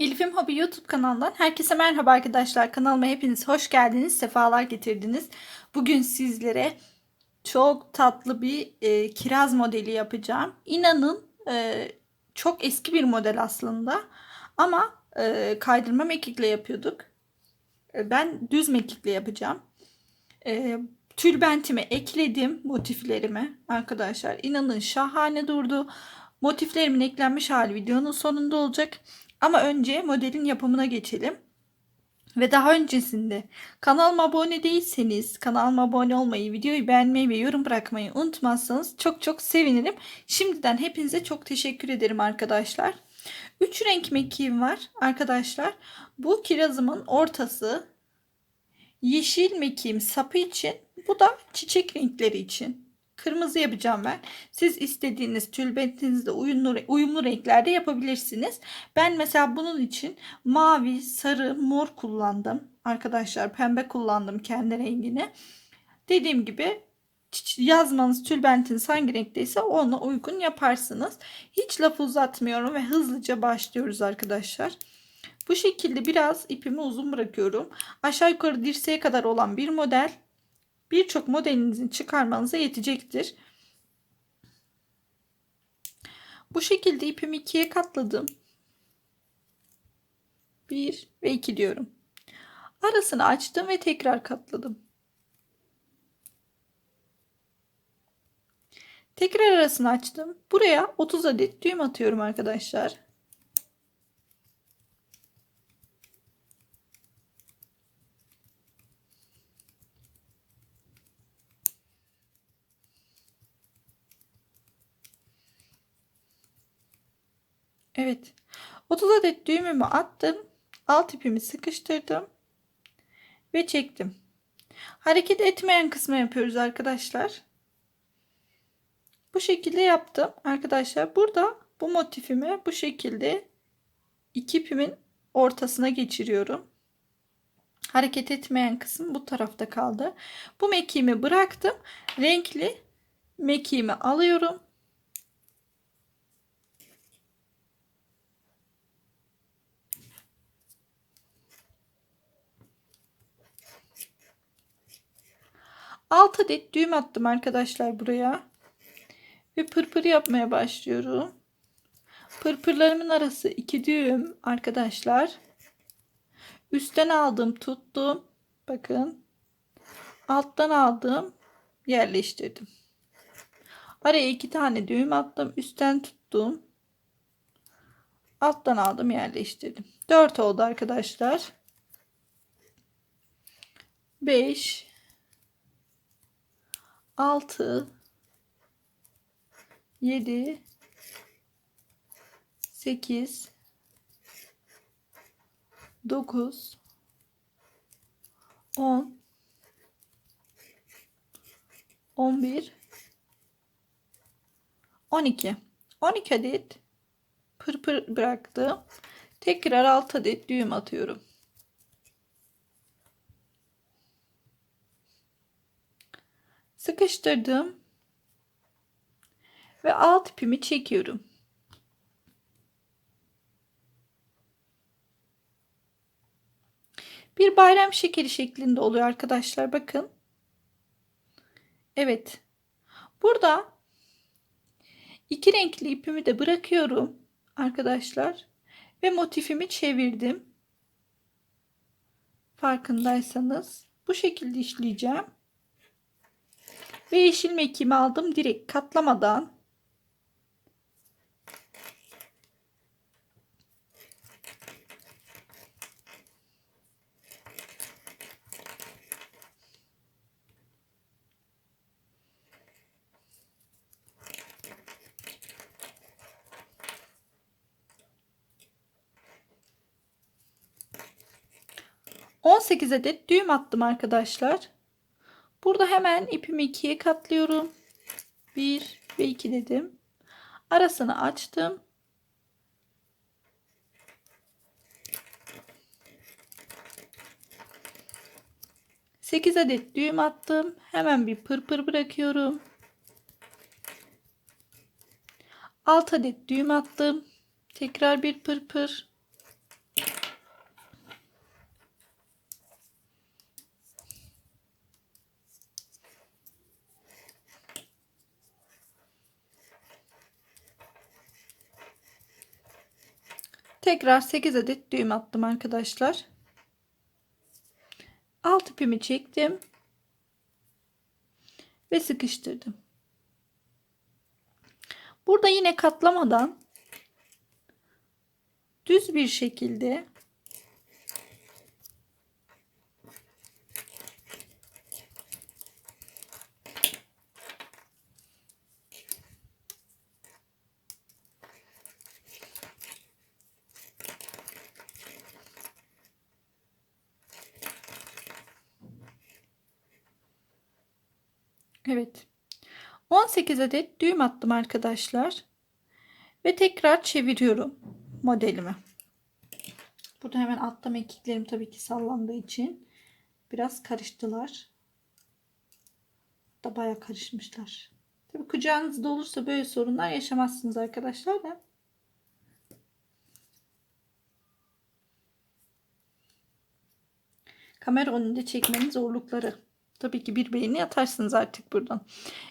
Elif'im Hobi YouTube kanalından herkese merhaba arkadaşlar. Kanalıma hepiniz hoş geldiniz, sefalar getirdiniz. Bugün sizlere çok tatlı bir e, kiraz modeli yapacağım. İnanın e, çok eski bir model aslında ama e, kaydırma mekikle yapıyorduk. E, ben düz mekikle yapacağım. E, tülbentime ekledim motiflerimi arkadaşlar. İnanın şahane durdu. Motiflerimin eklenmiş hali videonun sonunda olacak. Ama önce modelin yapımına geçelim. Ve daha öncesinde kanalıma abone değilseniz kanalıma abone olmayı, videoyu beğenmeyi ve yorum bırakmayı unutmazsanız çok çok sevinirim. Şimdiden hepinize çok teşekkür ederim arkadaşlar. 3 renk mekiğim var arkadaşlar. Bu kirazımın ortası yeşil mekiğim sapı için bu da çiçek renkleri için. Kırmızı yapacağım ben. Siz istediğiniz tülbentinizde uyumlu, uyumlu renklerde yapabilirsiniz. Ben mesela bunun için mavi, sarı, mor kullandım. Arkadaşlar pembe kullandım kendi rengini. Dediğim gibi yazmanız tülbentiniz hangi renkteyse ona uygun yaparsınız. Hiç laf uzatmıyorum ve hızlıca başlıyoruz arkadaşlar. Bu şekilde biraz ipimi uzun bırakıyorum. Aşağı yukarı dirseğe kadar olan bir model birçok modelinizin çıkarmanıza yetecektir. Bu şekilde ipimi ikiye katladım. 1 ve 2 diyorum. Arasını açtım ve tekrar katladım. Tekrar arasını açtım. Buraya 30 adet düğüm atıyorum arkadaşlar. Evet. 30 adet düğümümü attım. Alt ipimi sıkıştırdım. Ve çektim. Hareket etmeyen kısmı yapıyoruz arkadaşlar. Bu şekilde yaptım arkadaşlar. Burada bu motifimi bu şekilde iki ipimin ortasına geçiriyorum. Hareket etmeyen kısım bu tarafta kaldı. Bu mekiğimi bıraktım. Renkli mekiğimi alıyorum. Alt adet düğüm attım arkadaşlar buraya. Ve pırpır yapmaya başlıyorum. Pırpırlarımın arası iki düğüm arkadaşlar. Üstten aldım tuttum. Bakın. Alttan aldım yerleştirdim. Araya iki tane düğüm attım. Üstten tuttum. Alttan aldım yerleştirdim. 4 oldu arkadaşlar. 5 6 7 8 9 10 11 12 12 adet pırpır bıraktım. Tekrar 6 adet düğüm atıyorum. Sıkıştırdım ve alt ipimi çekiyorum. Bir bayram şekeri şeklinde oluyor arkadaşlar bakın. Evet. Burada iki renkli ipimi de bırakıyorum arkadaşlar ve motifimi çevirdim. Farkındaysanız bu şekilde işleyeceğim. Ve yeşil mekiğimi aldım direkt katlamadan. Adet düğüm attım arkadaşlar. Burada hemen ipimi ikiye katlıyorum. 1 ve 2 dedim. Arasını açtım. Sekiz adet düğüm attım. Hemen bir pırpır bırakıyorum. 6 adet düğüm attım. Tekrar bir pırpır. Tekrar 8 adet düğüm attım arkadaşlar. Alt ipimi çektim. Ve sıkıştırdım. Burada yine katlamadan düz bir şekilde Evet. 18 adet düğüm attım arkadaşlar. Ve tekrar çeviriyorum modelimi. Burada hemen altta mekiklerim tabii ki sallandığı için biraz karıştılar. Da baya karışmışlar. Tabii kucağınızda olursa böyle sorunlar yaşamazsınız arkadaşlar da. Kamera önünde çekmenin zorlukları. Tabii ki bir beğeni atarsınız artık buradan.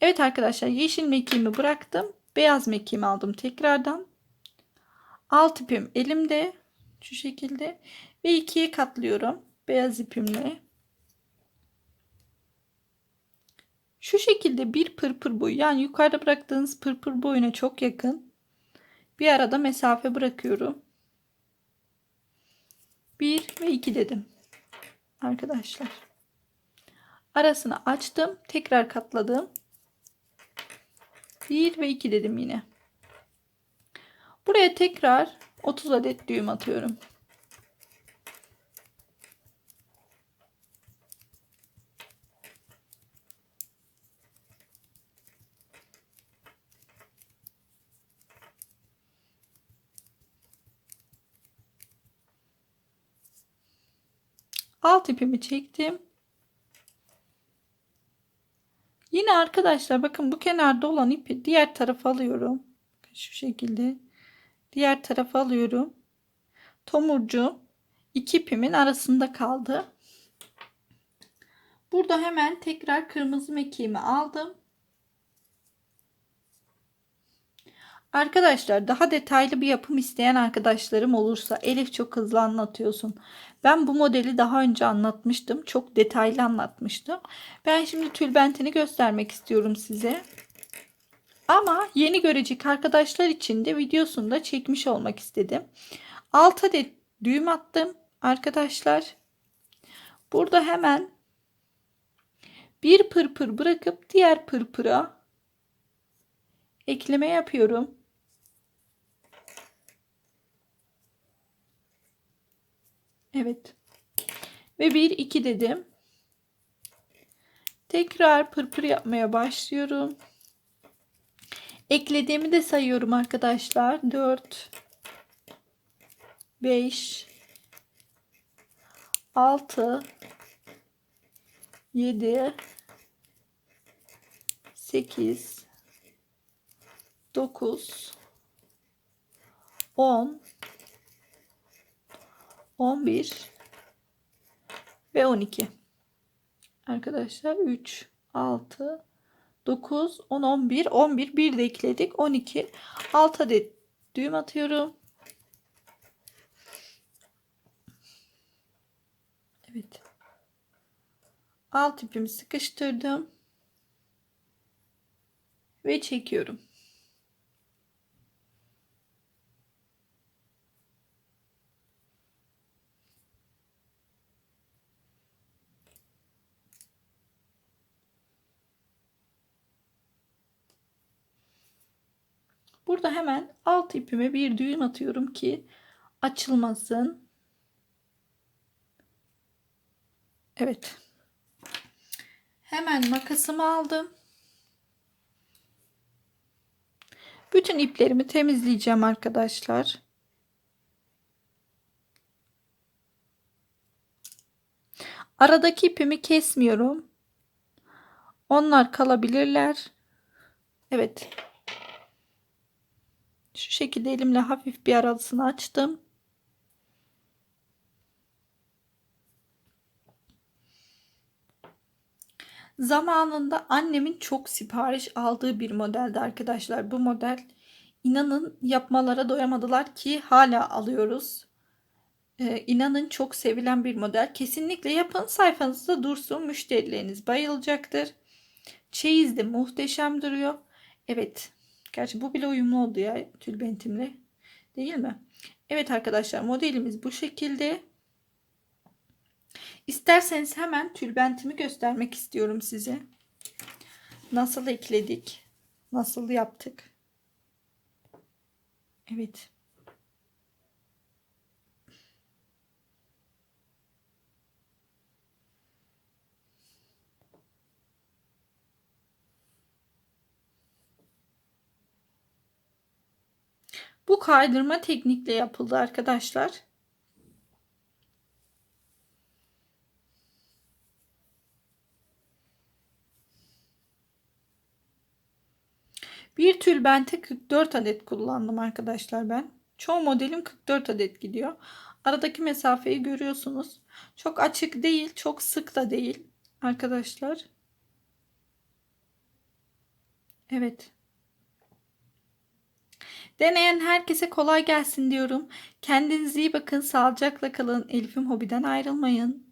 Evet arkadaşlar yeşil mekiğimi bıraktım. Beyaz mekiğimi aldım tekrardan. Alt ipim elimde. Şu şekilde. Ve ikiye katlıyorum. Beyaz ipimle. Şu şekilde bir pırpır boyu yani yukarıda bıraktığınız pırpır boyuna çok yakın. Bir arada mesafe bırakıyorum. Bir ve iki dedim. Arkadaşlar. Arasını açtım. Tekrar katladım. 1 ve 2 dedim yine. Buraya tekrar 30 adet düğüm atıyorum. Alt ipimi çektim. Yine arkadaşlar bakın bu kenarda olan ipi diğer tarafa alıyorum. Şu şekilde. Diğer tarafa alıyorum. Tomurcu iki ipimin arasında kaldı. Burada hemen tekrar kırmızı mekiğimi aldım. Arkadaşlar daha detaylı bir yapım isteyen arkadaşlarım olursa Elif çok hızlı anlatıyorsun. Ben bu modeli daha önce anlatmıştım. Çok detaylı anlatmıştım. Ben şimdi tülbentini göstermek istiyorum size. Ama yeni görecek arkadaşlar için de videosunu da çekmiş olmak istedim. 6 adet düğüm attım arkadaşlar. Burada hemen bir pırpır bırakıp diğer pırpıra ekleme yapıyorum. Evet. Ve 1 2 dedim. Tekrar pırpır yapmaya başlıyorum. Eklediğimi de sayıyorum arkadaşlar. 4 5 6 7 8 9 10 11 ve 12 arkadaşlar 3 6 9 10 11 11 bir de ekledik 12 6 adet düğüm atıyorum. Evet. Alt ipimi sıkıştırdım. Ve çekiyorum Burada hemen alt ipime bir düğüm atıyorum ki açılmasın. Evet. Hemen makasımı aldım. Bütün iplerimi temizleyeceğim arkadaşlar. Aradaki ipimi kesmiyorum. Onlar kalabilirler. Evet. Şu şekilde elimle hafif bir arasını açtım. Zamanında annemin çok sipariş aldığı bir modeldi arkadaşlar. Bu model İnanın yapmalara doyamadılar ki hala alıyoruz. Ee, inanın çok sevilen bir model. Kesinlikle yapın sayfanızda dursun. Müşterileriniz bayılacaktır. Çeyiz de muhteşem duruyor. Evet. Gerçi bu bile uyumlu oldu ya tülbentimle. Değil mi? Evet arkadaşlar modelimiz bu şekilde. İsterseniz hemen tülbentimi göstermek istiyorum size. Nasıl ekledik? Nasıl yaptık? Evet. Bu kaydırma teknikle yapıldı arkadaşlar. Bir tülbente 44 adet kullandım arkadaşlar ben. Çoğu modelim 44 adet gidiyor. Aradaki mesafeyi görüyorsunuz. Çok açık değil, çok sık da değil arkadaşlar. Evet. Deneyen herkese kolay gelsin diyorum. Kendinize iyi bakın. Sağlıcakla kalın. Elif'im hobiden ayrılmayın.